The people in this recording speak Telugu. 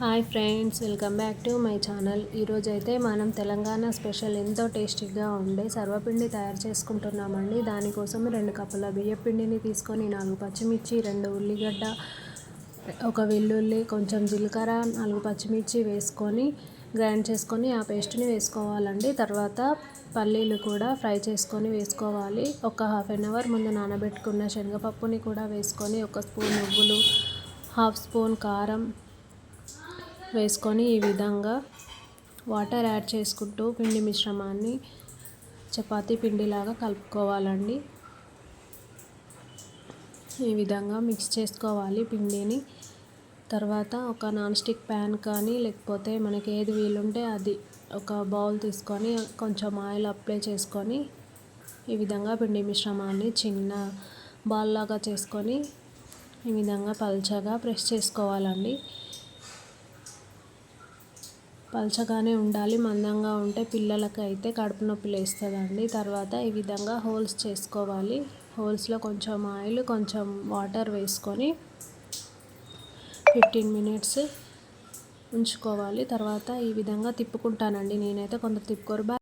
Hi friends welcome back to my channel. ఈరోజు అయితే మనం తెలంగాణ స్పెషల్ ఎంతో టేస్టీగా ఉండే సర్వపిండి తయారు చేసుకుంటున్నామండి. దానికోసం రెండు కప్పుల బియ్యం పిండిని తీసుకొని నాలుగు పచ్చిమిర్చి రెండు ఉల్లిగడ్డ ఒక వెల్లుల్లి కొంచెం జీలకర్ర నాలుగు పచ్చిమిర్చి వేసుకొని గ్రైండ్ చేసుకొని ఆ పేస్ట్ని వేసుకోవాలండి. తర్వాత పల్లీలు కూడా ఫ్రై చేసుకొని వేసుకోవాలి. ఒక హాఫ్ అన్ అవర్ ముందు నానబెట్టుకున్న శనగపప్పుని కూడా వేసుకొని ఒక స్పూన్ నువ్వులు హాఫ్ స్పూన్ కారం వేసుకొని ఈ విధంగా వాటర్ యాడ్ చేసుకుంటూ పిండి మిశ్రమాన్ని చపాతీ పిండిలాగా కలుపుకోవాలండి. ఈ విధంగా మిక్స్ చేసుకోవాలి పిండిని. తర్వాత ఒక నాన్ స్టిక్ ప్యాన్ కానీ లేకపోతే మనకి ఏది వీలుంటే అది ఒక బౌల్ తీసుకొని కొంచెం ఆయిల్ అప్లై చేసుకొని ఈ విధంగా పిండి మిశ్రమాన్ని చిన్న బాల్ లాగా చేసుకొని ఈ విధంగా పల్చగా ప్రెస్ చేసుకోవాలండి. పలచగానే ఉండాలి మందంగా ఉంటే పిల్లలకి అయితే కడుపు నొప్పి లేస్తుందండి. తర్వాత ఈ విధంగా హోల్స్ చేసుకోవాలి. హోల్స్లో కొంచెం ఆయిల్ కొంచెం వాటర్ వేసుకొని ఫిఫ్టీన్ మినిట్స్ ఉంచుకోవాలి. తర్వాత ఈ విధంగా తిప్పుకుంటానండి. నేనైతే కొంత తిప్పుకోరు.